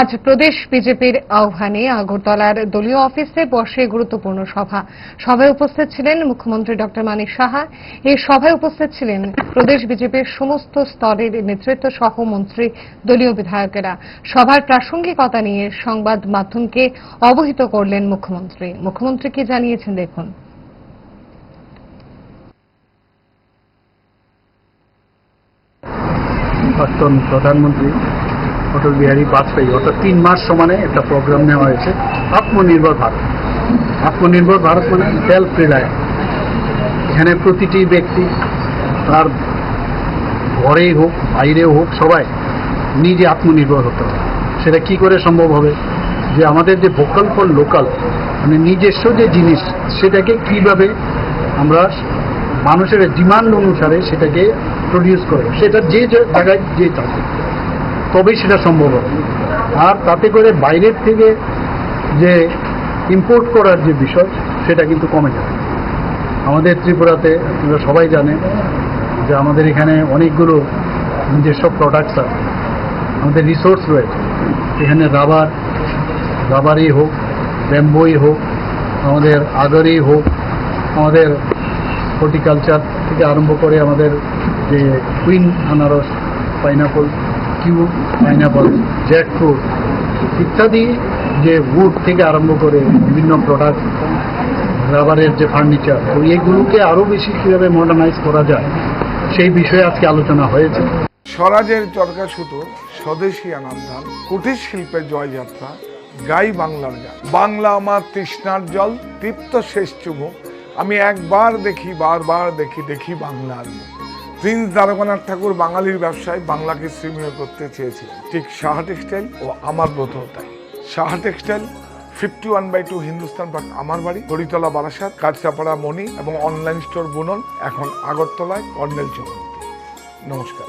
আজ প্রদেশ বিজেপির আহ্বানে আগরতলার দলীয় অফিসে বসে গুরুত্বপূর্ণ সভা। সভায় উপস্থিত ছিলেন মুখ্যমন্ত্রী ডক্টর মানিক সাহা। এই সভায় উপস্থিত ছিলেন প্রদেশ বিজেপির সমস্ত স্তরের নেতৃত্ব সহ মন্ত্রী, দলীয় বিধায়কেরা। সভার প্রাসঙ্গিকতা নিয়ে সংবাদ মাধ্যমকে অবহিত করলেন মুখ্যমন্ত্রী। মুখ্যমন্ত্রী কি জানিয়েছেন দেখুন। প্রধানমন্ত্রী। অটল বিহারী বাজপেয়ী, অর্থাৎ তিন মাস সমানে একটা প্রোগ্রাম নেওয়া হয়েছে, আত্মনির্ভর ভারত। আত্মনির্ভর ভারত মানে সেলফ রিলায়েন্স এখানে প্রতিটি ব্যক্তি তার ঘরেই হোক, বাইরেও হোক, সবাই নিজে আত্মনির্ভর হতে হবে। সেটা কি করে সম্ভব হবে? যে আমাদের যে ভোকাল ফর লোকাল মানে নিজস্ব যে জিনিস, সেটাকে কীভাবে আমরা মানুষের ডিমান্ড অনুসারে সেটাকে প্রডিউস করব? সেটা যে জায়গায় যে চাষে তবেই সেটা সম্ভব হবে। আর তাতে করে বাইরের থেকে যে ইম্পোর্ট করার যে বিষয়, সেটা কিন্তু কমে যাবে। আমাদের ত্রিপুরাতে আপনারা সবাই জানেন যে আমাদের এখানে অনেকগুলো নিজস্ব প্রোডাক্টস আছে। আমাদের রিসোর্স রয়েছে। এখানে রাবার রাবারই হোক ব্যাম্বোই হোক, আমাদের আগরই হোক, আমাদের হর্টিকালচার থেকে আরম্ভ করে আমাদের যে কুইন আনারস পাইনাপল কিউ পাইনাপল জ্যাকফ্রুট ইত্যাদি যে উড থেকে আরম্ভ করে বিভিন্ন প্রোডাক্ট রাবারের যে ফার্নিচার তো এইগুলোকে আরও বেশি কীভাবে মডার্নাইজ করা যায়, সেই বিষয়ে আজকে আলোচনা হয়েছে। স্বরাজের চরকা সুতো, স্বদেশী আনান্দান কুটির শিল্পের জয়যাত্রা, গাই বাংলার গান। বাংলা আমার তৃষ্ণার জল, তৃপ্ত শেষ চুমুক আমি একবার দেখি, বারবার দেখি দেখি বাংলার মুখ। প্রিন্স দ্বারকানাথ ঠাকুর বাঙালির ব্যবসায় বাংলাকে শ্রীমীয় করতে চেয়েছিলেন। ঠিক সাহা টেক্সটাইল ও আমার ব্রত তাই। Saha textile fifty one by two Hindustan park আমার বাড়ি, হরিতলা বারাসাত, কাঁচরাপাড়া মণি এবং অনলাইন স্টোর বুনন, এখন আগরতলায় কর্নেল চৌধুরী নমস্কার।